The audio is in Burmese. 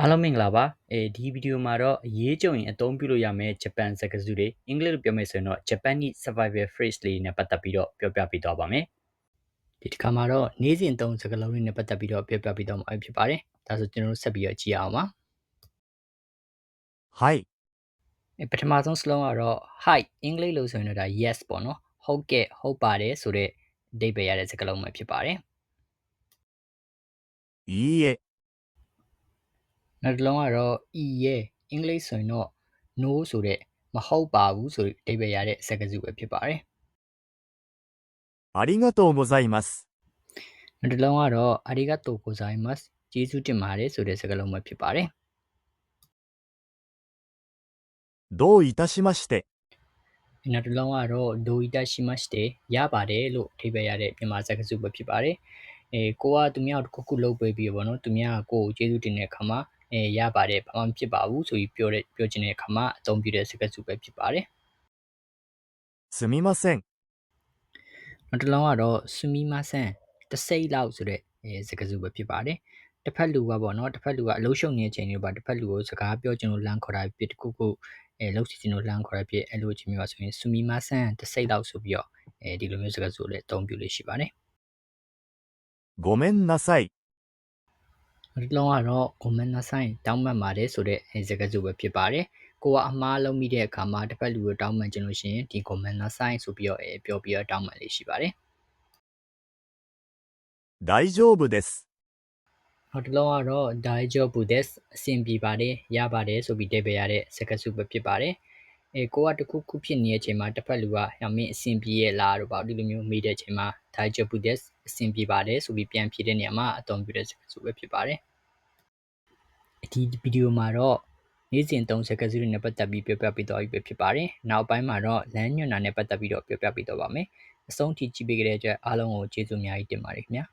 အားလုံးမင်္ဂလာပါအဲဒီဗီဒီယိုမှာတော့အရေးကြုံရင်အသုံးပြုလို့ရမယ့်ဂျပန်စကားစုတွေအင်္ဂလိပ်လိုပြောမယ်ဆိုရင်တော့ Japanese survival phrase လေးနဲ့ပတ်သက်ပြီးတော့ပြောပြပေးသွားပါမယ်ဒီတစ်ခါမှာတော့နေ့စဉ်သုံးစကားလုံးတွေနဲ့ပတ်သက်ပြီးတော့ပြောပြပေးသွားမှာဖြစ်ပါတယ်ဒါဆိုကျွန်တော်တို့ဆက်ပြီးတော့ကြည့်အောင်ပါ はい အဲပထမဆုံးစလုံးကတော့ hi အင်္ဂလိပ်လိုဆိုရင်တော့ဒါ yes ပေါ့နော်ဟုတ်ကဲ့ဟုတ်ပါတယ်ဆိုတဲ့အဓိပ္ပာယ်ရတဲ့စကားလုံးပဲဖြစ်ပါတယ် いいえ နောက်တစ်လုံးကတော့ e ရဲ့အင်္ဂလိပ်ဆိုရင်တော့ no ဆိုတဲ့မဟုတ်ပါဘူးဆိုတဲ့အဓိပ္ပာယ်ရတဲ့စကားစုပဲဖြစ်ပါတယ် ありがとうございます နောက်တစ်လုံးကတော့ありがとうございますကျေးဇူးတင်ပါတယ်ဆိုတဲ့စကားလုံးပဲဖြစ်ပါတယ် どういたしまして နောက်တစ်လုံးကတော့ဒိုအီတရှိမတ်တေရပါတယ်လို့အဓိပ္ပာယ်ရတဲ့မြန်မာစကားစုပဲဖြစ်ပါတယ်အဲကိုကသူများကိုတစ်ခုခုလုပ်ပေးပြီးတော့ဗောနော်သူများကကိုကိုကျေးဇူးတင်တဲ့အခါမှာ အဲရပါတယ်ဘာမှမဖြစ်ပါဘူးဆိုပြီးပြောတဲ့ပြောချင်တဲ့အခါမှာအသုံးပြုတဲ့စကားစုပဲဖြစ်ပါတယ် すみません နောက်တစ်လုံးကတော့ဆူမီမဆန်တစိမ့်လောက်ဆိုတဲ့အဲစကားစုပဲဖြစ်ပါတယ်တစ်ဖက်လူကပေါ့နော်တစ်ဖက်လူကအလုံးရှုံနေတဲ့အချိန်တွေပါတစ်ဖက်လူကိုစကားပြောချင်လို့လမ်းခေါ်တာဖြစ်တစ်ခုခုအဲလှုပ်စီချင်လို့လမ်းခေါ်တာဖြစ်အဲ့လိုအချိန်မျိုးပါဆိုရင်ဆူမီမဆန်တစိမ့်လောက်ဆိုပြီးတော့အဲဒီလိုမျိုးစကားစုကိုလည်းအသုံးပြုလို့ရှိပါတယ် ごめんなさい နောက်တစ်လုံးကတော့ comment နဲ့ဆိုင်တောင်းပန်ပါတယ်ဆိုတဲ့အဲစကားစုပဲဖြစ်ပါတယ်ကိုကအမှားလုံးမိတဲ့အခါမှာတစ်ဖက်လူကိုတောင်းပန်ခြင်းလို့ရှိရင်ဒီ comment နဲ့ဆိုင်ဆိုပြီးတော့အဲပြောပြီးတော့တောင်းပန်လေးရှိပါတယ် 大丈夫です နောက်တစ်လုံးကတော့ daijoubu desu အဆင်ပြေပါတယ်ရပါတယ်ဆိုပြီးတိတ်ပေးရတဲ့စကားစုပဲဖြစ်ပါတယ်အဲကိုကတခုခုဖြစ်နေတဲ့အချိန်မှာတစ်ဖက်လူကရမင်းအဆင်ပြေရဲ့လားတော့ပေါ့ဒီလိုမျိုးမေးတဲ့အချိန်မှာ daijoubu desu အဆင်ပြေပါတယ်ဆိုပြီးပြန်ဖြေတဲ့နေရာမှာအသုံးပြုတဲ့စကားစုပဲဖြစ်ပါတယ် ဒီဗီဒီယိုမှာတော့နေ့စဉ်သုံးစကားစုတွေနဲ့ပတ်သက်ပြီးပြောပြပေးသွားပြီပဲဖြစ်ပါတယ်နောက်ပိုင်းမှာတော့လမ်းညွှန်တာနဲ့ပတ်သက်ပြီးတော့ပြောပြပေးတော့ပါမယ်အဆုံးထိကြည့်ပေးကြတဲ့အတွက်အားလုံးကိုကျေးဇူးအများကြီးတင်ပါတယ်ခင်ဗျာ